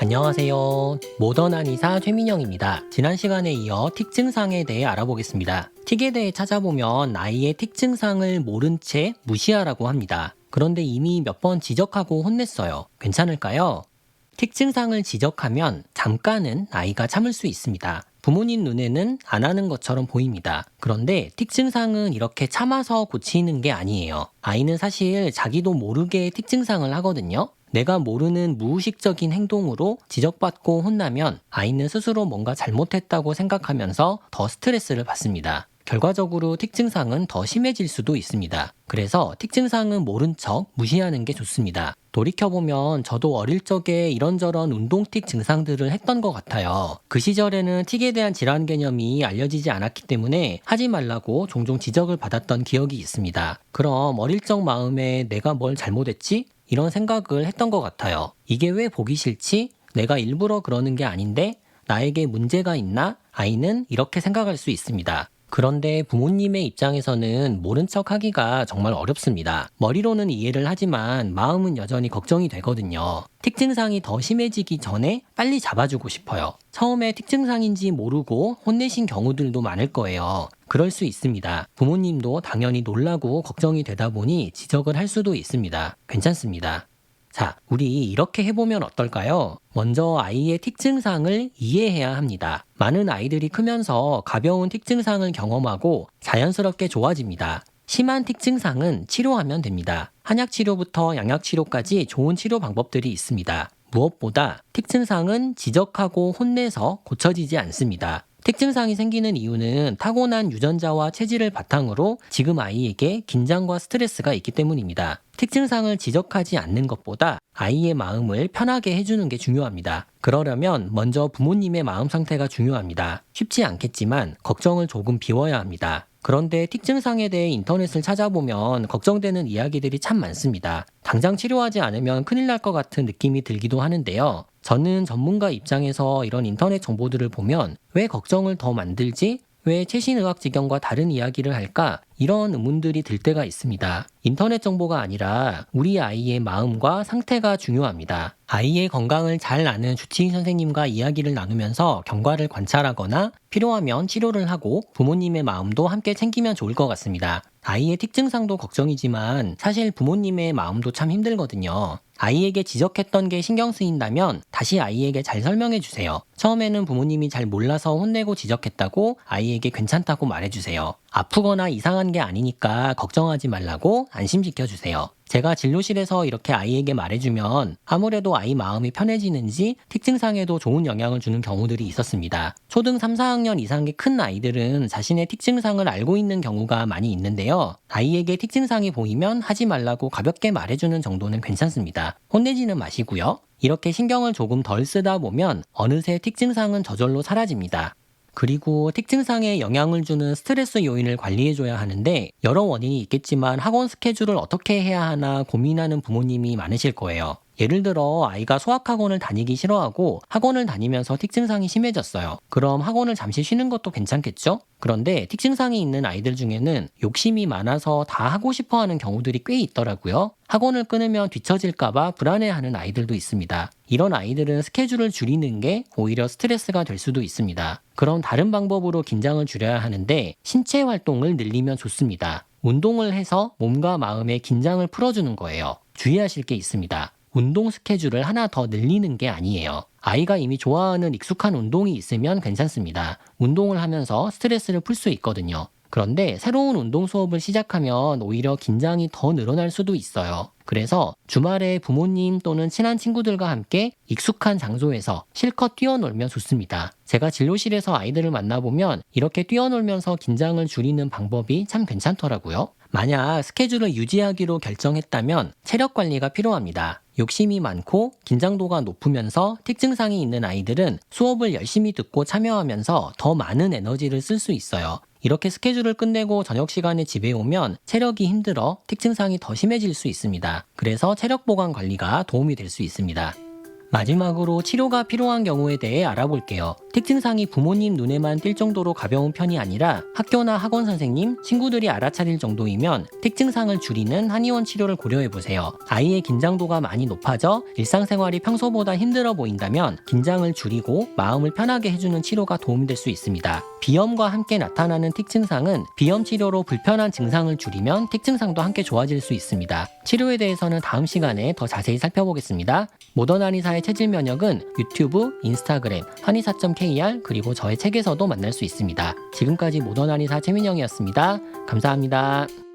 안녕하세요. 모던한 의사 최민영입니다. 지난 시간에 이어 틱 증상에 대해 알아보겠습니다. 틱에 대해 찾아보면 아이의 틱 증상을 모른 채 무시하라고 합니다. 그런데 이미 몇 번 지적하고 혼냈어요. 괜찮을까요? 틱 증상을 지적하면 잠깐은 아이가 참을 수 있습니다. 부모님 눈에는 안 하는 것처럼 보입니다. 그런데 틱 증상은 이렇게 참아서 고치는 게 아니에요. 아이는 사실 자기도 모르게 틱 증상을 하거든요. 내가 모르는 무의식적인 행동으로 지적받고 혼나면 아이는 스스로 뭔가 잘못했다고 생각하면서 더 스트레스를 받습니다. 결과적으로 틱 증상은 더 심해질 수도 있습니다. 그래서 틱 증상은 모른 척 무시하는 게 좋습니다. 돌이켜보면 저도 어릴 적에 이런저런 운동틱 증상들을 했던 것 같아요. 그 시절에는 틱에 대한 질환 개념이 알려지지 않았기 때문에 하지 말라고 종종 지적을 받았던 기억이 있습니다. 그럼 어릴 적 마음에 내가 뭘 잘못했지? 이런 생각을 했던 것 같아요. 이게 왜 보기 싫지? 내가 일부러 그러는 게 아닌데 나에게 문제가 있나? 아이는 이렇게 생각할 수 있습니다. 그런데 부모님의 입장에서는 모른 척 하기가 정말 어렵습니다. 머리로는 이해를 하지만 마음은 여전히 걱정이 되거든요. 틱 증상이 더 심해지기 전에 빨리 잡아주고 싶어요. 처음에 틱 증상인지 모르고 혼내신 경우들도 많을 거예요. 그럴 수 있습니다. 부모님도 당연히 놀라고 걱정이 되다 보니 지적을 할 수도 있습니다. 괜찮습니다. 자, 우리 이렇게 해보면 어떨까요? 먼저 아이의 틱 증상을 이해해야 합니다. 많은 아이들이 크면서 가벼운 틱 증상을 경험하고 자연스럽게 좋아집니다. 심한 틱 증상은 치료하면 됩니다. 한약 치료부터 양약 치료까지 좋은 치료 방법들이 있습니다. 무엇보다 틱 증상은 지적하고 혼내서 고쳐지지 않습니다. 틱 증상이 생기는 이유는 타고난 유전자와 체질을 바탕으로 지금 아이에게 긴장과 스트레스가 있기 때문입니다. 틱 증상을 지적하지 않는 것보다 아이의 마음을 편하게 해주는 게 중요합니다. 그러려면 먼저 부모님의 마음 상태가 중요합니다. 쉽지 않겠지만 걱정을 조금 비워야 합니다. 그런데 틱 증상에 대해 인터넷을 찾아보면 걱정되는 이야기들이 참 많습니다. 당장 치료하지 않으면 큰일 날 것 같은 느낌이 들기도 하는데요. 저는 전문가 입장에서 이런 인터넷 정보들을 보면 왜 걱정을 더 만들지? 왜 최신 의학 지경과 다른 이야기를 할까? 이런 의문들이 들 때가 있습니다. 인터넷 정보가 아니라 우리 아이의 마음과 상태가 중요합니다. 아이의 건강을 잘 아는 주치의 선생님과 이야기를 나누면서 경과를 관찰하거나 필요하면 치료를 하고 부모님의 마음도 함께 챙기면 좋을 것 같습니다. 아이의 틱 증상도 걱정이지만 사실 부모님의 마음도 참 힘들거든요. 아이에게 지적했던 게 신경 쓰인다면 다시 아이에게 잘 설명해 주세요. 처음에는 부모님이 잘 몰라서 혼내고 지적했다고 아이에게 괜찮다고 말해 주세요. 아프거나 이상한 게 아니니까 걱정하지 말라고 안심시켜 주세요. 제가 진료실에서 이렇게 아이에게 말해주면 아무래도 아이 마음이 편해지는지 틱 증상에도 좋은 영향을 주는 경우들이 있었습니다. 초등 3, 4학년 이상의 큰 아이들은 자신의 틱 증상을 알고 있는 경우가 많이 있는데요. 아이에게 틱 증상이 보이면 하지 말라고 가볍게 말해주는 정도는 괜찮습니다. 혼내지는 마시고요. 이렇게 신경을 조금 덜 쓰다 보면 어느새 틱 증상은 저절로 사라집니다. 그리고 틱 증상에 영향을 주는 스트레스 요인을 관리해줘야 하는데 여러 원인이 있겠지만 학원 스케줄을 어떻게 해야 하나 고민하는 부모님이 많으실 거예요. 예를 들어 아이가 수학학원을 다니기 싫어하고 학원을 다니면서 틱 증상이 심해졌어요. 그럼 학원을 잠시 쉬는 것도 괜찮겠죠? 그런데 틱 증상이 있는 아이들 중에는 욕심이 많아서 다 하고 싶어 하는 경우들이 꽤 있더라고요. 학원을 끊으면 뒤처질까봐 불안해하는 아이들도 있습니다. 이런 아이들은 스케줄을 줄이는 게 오히려 스트레스가 될 수도 있습니다. 그럼 다른 방법으로 긴장을 줄여야 하는데 신체 활동을 늘리면 좋습니다. 운동을 해서 몸과 마음의 긴장을 풀어주는 거예요. 주의하실 게 있습니다. 운동 스케줄을 하나 더 늘리는 게 아니에요. 아이가 이미 좋아하는 익숙한 운동이 있으면 괜찮습니다. 운동을 하면서 스트레스를 풀 수 있거든요. 그런데 새로운 운동 수업을 시작하면 오히려 긴장이 더 늘어날 수도 있어요. 그래서 주말에 부모님 또는 친한 친구들과 함께 익숙한 장소에서 실컷 뛰어놀면 좋습니다. 제가 진료실에서 아이들을 만나보면 이렇게 뛰어놀면서 긴장을 줄이는 방법이 참 괜찮더라고요. 만약 스케줄을 유지하기로 결정했다면 체력 관리가 필요합니다. 욕심이 많고 긴장도가 높으면서 틱 증상이 있는 아이들은 수업을 열심히 듣고 참여하면서 더 많은 에너지를 쓸 수 있어요. 이렇게 스케줄을 끝내고 저녁 시간에 집에 오면 체력이 힘들어 틱 증상이 더 심해질 수 있습니다. 그래서 체력 보강 관리가 도움이 될 수 있습니다. 마지막으로 치료가 필요한 경우에 대해 알아볼게요. 특징상이 부모님 눈에만 띌 정도로 가벼운 편이 아니라 학교나 학원 선생님, 친구들이 알아차릴 정도이면 특징상을 줄이는 한의원 치료를 고려해 보세요. 아이의 긴장도가 많이 높아져 일상생활이 평소보다 힘들어 보인다면 긴장을 줄이고 마음을 편하게 해주는 치료가 도움될 수 있습니다. 비염과 함께 나타나는 특징상은 비염 치료로 불편한 증상을 줄이면 특징상도 함께 좋아질 수 있습니다. 치료에 대해서는 다음 시간에 더 자세히 살펴보겠습니다. 모던 한의사의 체질 면역은 유튜브, 인스타그램, 한의사.kr 그리고 저의 책에서도 만날 수 있습니다. 지금까지 모던 한의사 최민영이었습니다. 감사합니다.